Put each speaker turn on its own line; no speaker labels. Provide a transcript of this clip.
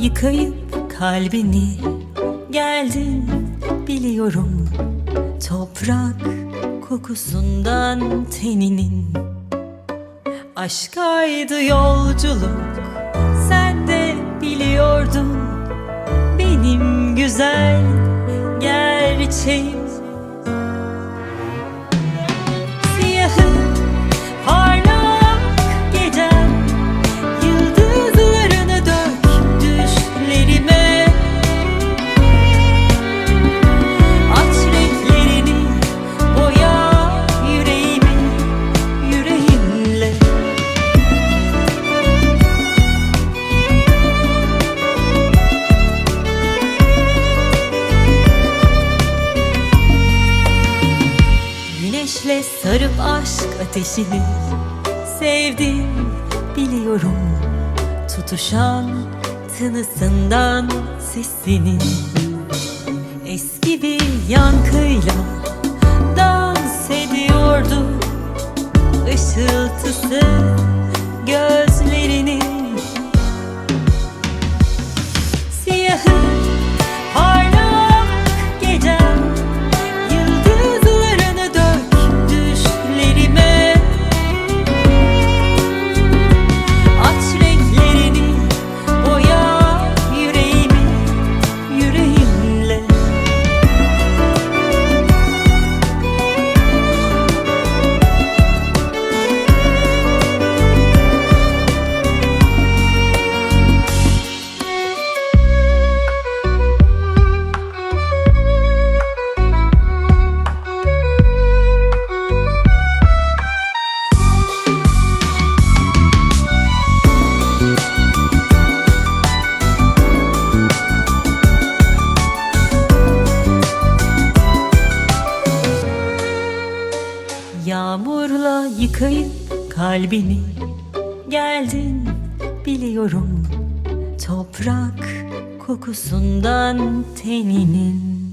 yıkayıp kalbini. Geldin biliyorum Toprak kokusundan teninin. Aşkaydı yolculuk Sen de biliyordun. Benim güzel gerçeğim sarıp aşk ateşini Sevdim biliyorum. Tutuşan tınısından sesinin Eski bir yankıyla dans ediyordu. Işıltısı gözlerinin Yağmurla yıkayıp kalbini. Geldin biliyorum Toprak kokusundan teninin